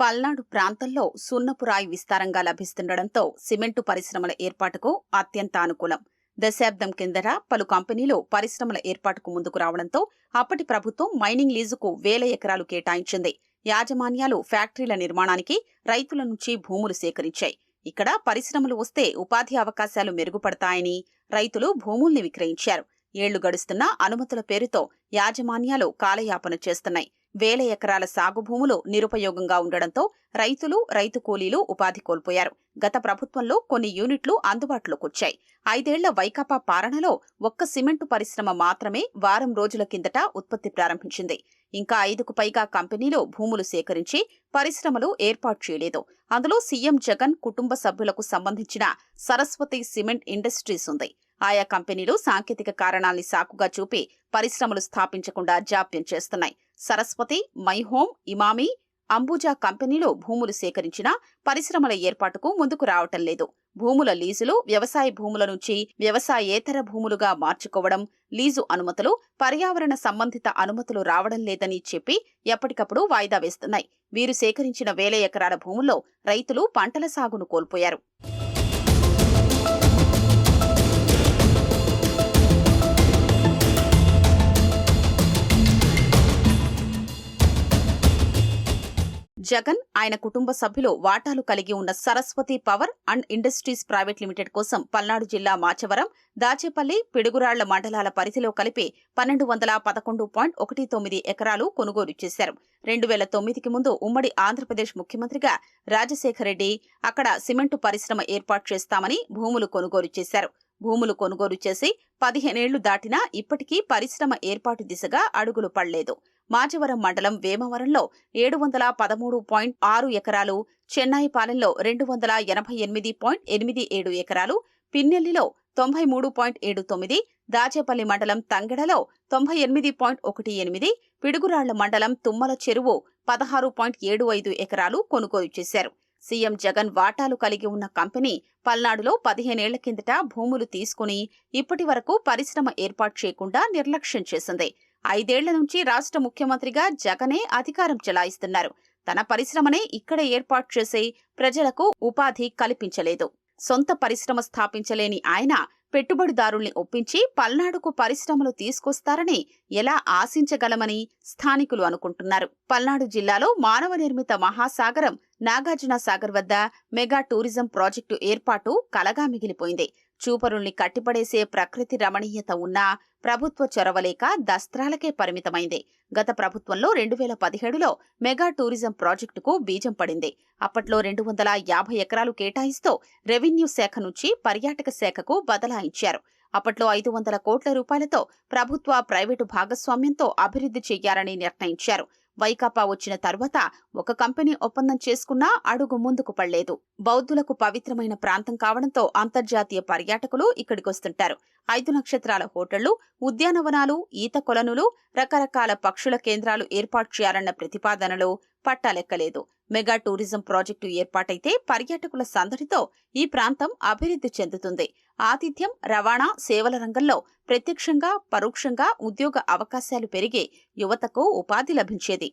పల్నాడు ప్రాంతంలో సున్నపురాయి విస్తారంగా లభిస్తుండటంతో సిమెంటు పరిశ్రమల ఏర్పాటుకు అత్యంత అనుకూలం. దశాబ్దం కిందట పలు కంపెనీలు పరిశ్రమల ఏర్పాటుకు ముందుకు రావడంతో అప్పటి ప్రభుత్వం మైనింగ్ లీజుకు వేల ఎకరాలు కేటాయించింది. యాజమాన్యాలు ఫ్యాక్టరీల నిర్మాణానికి రైతుల నుంచి భూములు సేకరించాయి. ఇక్కడ పరిశ్రమలు వస్తే ఉపాధి అవకాశాలు మెరుగుపడతాయని రైతులు భూముల్ని విక్రయించారు. ఏళ్ళు గడుస్తున్నా అనుమతుల పేరుతో యాజమాన్యాలు కాలయాపన చేస్తున్నాయి. వేల ఎకరాల సాగు భూములు నిరుపయోగంగా ఉండడంతో రైతులు రైతు కూలీలు ఉపాధి కోల్పోయారు. గత ప్రభుత్వంలో కొన్ని యూనిట్లు అందుబాటులోకొచ్చాయి ఐదేళ్ళ వైకాపా పాలనలో ఒక్క సిమెంటు పరిశ్రమ మాత్రమే వారం రోజుల కిందట ఉత్పత్తి ప్రారంభించింది. ఇంకా ఐదుకు పైగా కంపెనీలు భూములు సేకరించి పరిశ్రమలు ఏర్పాటు చేయలేదు. అందులో సీఎం జగన్ కుటుంబ సభ్యులకు సంబంధించిన సరస్వతి సిమెంట్ ఇండస్ట్రీస్ ఉంది. ఆయా కంపెనీలు సాంకేతిక కారణాల్ని సాకుగా చూపి పరిశ్రమలు స్థాపించకుండా జాప్యం చేస్తున్నాయి. సరస్వతి మైహోమ్ ఇమామి అంబుజా కంపెనీలు భూములు సేకరించినా పరిశ్రమల ఏర్పాటుకు ముందుకు రావటం లేదు. భూముల లీజులు వ్యవసాయ భూముల నుంచి వ్యవసాయేతర భూములుగా మార్చుకోవడం లీజు అనుమతులు పర్యావరణ సంబంధిత అనుమతులు రావడం లేదని చెప్పి ఎప్పటికప్పుడు వాయిదా వేస్తున్నాయి. వీరు సేకరించిన వేల ఎకరాల భూముల్లో రైతులు పంటల సాగును కోల్పోయారు. జగన్ ఆయన కుటుంబ సభ్యులు వాటాలు కలిగి ఉన్న Saraswati power and industries private limited కోసం పల్నాడు జిల్లా మాచవరం దాచేపల్లి పిడుగురాళ్ళ మండలాల పరిధిలో కలిపి పన్నెండు వందల పదకొండు పాయింట్ ఒకటి తొమ్మిది ఎకరాలు కొనుగోలు చేశారు. రెండు వేల తొమ్మిదికి ముందు ఉమ్మడి ఆంధ్రప్రదేశ్ ముఖ్యమంత్రిగా రాజశేఖర రెడ్డి అక్కడ సిమెంటు పరిశ్రమ ఏర్పాటు చేస్తామని భూములు కొనుగోలు చేశారు. భూములు కొనుగోలు చేసి పదిహేనేళ్ళు దాటినా ఇప్పటికీ పరిశ్రమ ఏర్పాటు దిశగా అడుగులు పడలేదు. మాచివరం మండలం వేమవరంలో ఏడు వందల పదమూడు పాయింట్ ఆరు ఎకరాలు చెన్నాయిపాలెంలో రెండు వందల ఎనభై ఎనిమిది పాయింట్ ఎనిమిది ఏడు ఎకరాలు పిన్నెల్లిలో తొంభై మూడు పాయింట్ ఏడు తొమ్మిది దాచేపల్లి మండలం తంగెడలో తొంభై ఎనిమిది పాయింట్ ఒకటి ఎనిమిది పిడుగురాళ్ళ మండలం తుమ్మల చెరువు పదహారు పాయింట్ ఏడు ఐదు ఎకరాలు కొనుగోలు చేశారు. సీఎం జగన్ వాటాలు కలిగి ఉన్న కంపెనీ పల్నాడులో పదిహేనేళ్ళ కిందట భూములు తీసుకుని ఇప్పటి వరకు పరిశ్రమ ఏర్పాటు చేయకుండా నిర్లక్ష్యం చేసింది. ఐదేళ్ళ నుంచి రాష్ట్ర ముఖ్యమంత్రిగా జగనే అధికారం చెలాయిస్తున్నారు. తన పరిశ్రమనే ఇక్కడ ఏర్పాటు చేసి ప్రజలకు ఉపాధి కల్పించలేదు. సొంత పరిశ్రమ స్థాపించలేని ఆయన పెట్టుబడిదారుల్ని ఒప్పించి పల్నాడుకు పరిశ్రమలు తీసుకొస్తారని ఎలా ఆశించగలమని స్థానికులు అనుకుంటున్నారు. పల్నాడు జిల్లాలో మానవ నిర్మిత మహాసాగరం నాగార్జున సాగర్ వద్ద మెగా టూరిజం ప్రాజెక్టు ఏర్పాటు కలగా మిగిలిపోయింది. చూపరుల్ని కట్టిపడేసే ప్రకృతి రమణీయత ఉన్నా ప్రభుత్వ చొరవలేక దస్త్రాలకే పరిమితమైంది. గత ప్రభుత్వంలో రెండు వేల పదిహేడులో మెగా టూరిజం ప్రాజెక్టుకు బీజం పడింది. అప్పట్లో రెండు వందల యాభై ఎకరాలు కేటాయిస్తూ రెవెన్యూ శాఖ నుంచి పర్యాటక శాఖకు బదలాయించారు. అప్పట్లో ఐదు వందల కోట్ల రూపాయలతో ప్రభుత్వ ప్రైవేటు భాగస్వామ్యంతో అభివృద్ధి చేయాలని నిర్ణయించారు. వైకాపా వచ్చిన తర్వాత ఒక కంపెనీ ఒప్పందం చేసుకున్నా అడుగు ముందుకు పడలేదు. బౌద్ధులకు పవిత్రమైన ప్రాంతం కావడంతో అంతర్జాతీయ పర్యాటకులు ఇక్కడికొస్తుంటారు ఐదు నక్షత్రాల హోటళ్ళు ఉద్యానవనాలు ఈత కొలనులు రకరకాల పక్షుల కేంద్రాలు ఏర్పాటు చేయాలన్న ప్రతిపాదనలు పట్టాలెక్కలేదు. మెగా టూరిజం ప్రాజెక్టు ఏర్పాటైతే పర్యాటకుల సందడితో ఈ ప్రాంతం అభివృద్ధి చెందుతుంది. ఆతిథ్యం రవాణా సేవల రంగంలో ప్రత్యక్షంగా పరోక్షంగా ఉద్యోగ అవకాశాలు పెరిగి యువతకు ఉపాధి లభించేది.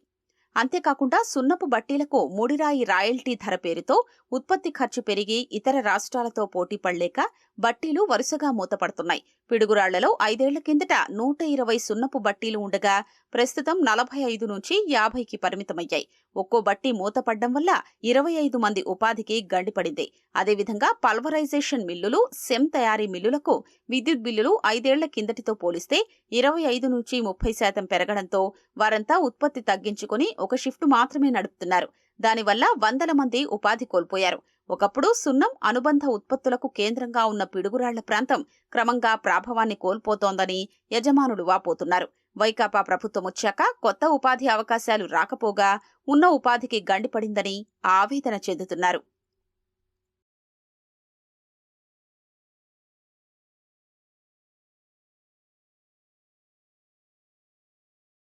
అంతేకాకుండా సున్నపు బట్టీలకు ముడిరాయి రాయల్టీ ధర పేరుతో ఉత్పత్తి ఖర్చు పెరిగి ఇతర రాష్ట్రాలతో పోటీ పడలేక బట్టీలు వరుసగా మూతపడుతున్నాయి. పిడుగురాళ్ళలో ఐదేళ్ళ కిందట నూట ఇరవై సున్నపు బట్టీలు ఉండగా ప్రస్తుతం నలభై ఐదు నుంచి యాభైకి పరిమితమయ్యాయి. ఒక్కో బట్టి మూతపడ్డం వల్ల ఇరవై ఐదు మంది ఉపాధికి గండిపడింది. అదేవిధంగా పల్వరైజేషన్ మిల్లులు సెమ్ తయారీ మిల్లులకు విద్యుత్ బిల్లులు ఐదేళ్ళ కిందటితో పోలిస్తే ఇరవై ఐదు నుంచి ముప్పై శాతం పెరగడంతో వారంతా ఉత్పత్తి తగ్గించుకుని ఒక షిఫ్ట్ మాత్రమే నడుపుతున్నారు. దానివల్ల వందల మంది ఉపాధి కోల్పోయారు. ఒకప్పుడు సున్నం అనుబంధ ఉత్పత్తులకు కేంద్రంగా ఉన్న పిడుగురాళ్ళ ప్రాంతం క్రమంగా ప్రాభవాన్ని కోల్పోతోందని యజమానులు వాపోతున్నారు. వైకాపా ప్రభుత్వం వచ్చాక కొత్త ఉపాధి అవకాశాలు రాకపోగా ఉన్న ఉపాధికి గండిపడిందని ఆవేదన చెందుతున్నారు.